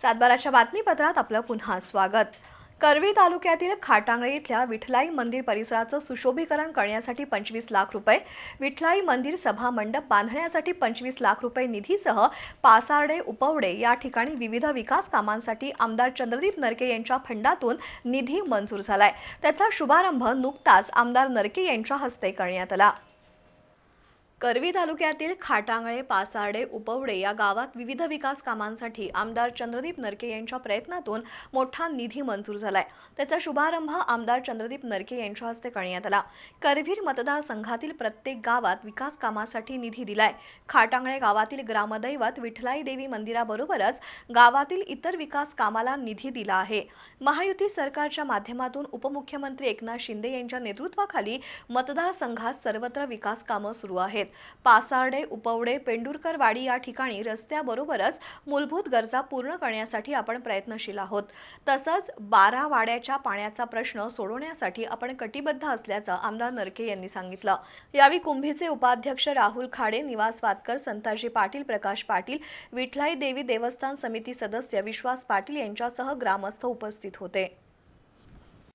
सातबाराच्या बातमीपत्रात आपलं पुन्हा स्वागत. करवी तालुक्यातील खाटांगळे इथल्या विठलाई मंदिर परिसराचं सुशोभीकरण करण्यासाठी पंचवीस लाख रुपये विठलाई मंदिर सभा मंडप बांधण्यासाठी पंचवीस लाख रुपये निधीसह पासार्डे उपवडे या ठिकाणी विविध विकास कामांसाठी आमदार चंद्रदीप नरके यांच्या फंडातून निधी मंजूर झालाय. त्याचा शुभारंभ नुकताच आमदार नरके यांच्या हस्ते करण्यात आला. करवी तालुक्यातील खाटांगळे पासार्डे उपवडे या गावात विविध विकास कामांसाठी आमदार चंद्रदीप नरके यांच्या प्रयत्नातून मोठा निधी मंजूर झालाय. त्याचा शुभारंभ आमदार चंद्रदीप नरके यांच्या हस्ते करण्यात आला. करवीर मतदारसंघातील प्रत्येक गावात विकास कामासाठी निधी दिलाय. खाटांगळे गावातील ग्रामदैवत विठलाई देवी मंदिराबरोबरच गावातील इतर विकास कामाला निधी दिला आहे. महायुती सरकारच्या माध्यमातून उपमुख्यमंत्री एकनाथ शिंदे यांच्या नेतृत्वाखाली मतदारसंघात सर्वत्र विकास कामं सुरू आहेत. पासार्डे उपवडे पेंडुरकरवाडी या ठिकाणी रस्त्याबरोबरच मूलभूत गरजा पूर्ण करण्यासाठी आपण प्रयत्नशील आहोत. तसंच बारा वाड्याच्या पाण्याचा प्रश्न सोडवण्यासाठी आपण कटिबद्ध असल्याचं आमदार नरके यांनी सांगितलं. यावेळी कुंभीचे उपाध्यक्ष राहुल खाडे निवास वातकर संताजी पाटील प्रकाश पाटील विठलाई देवी देवस्थान समिती सदस्य विश्वास पाटील यांच्यासह ग्रामस्थ उपस्थित होते.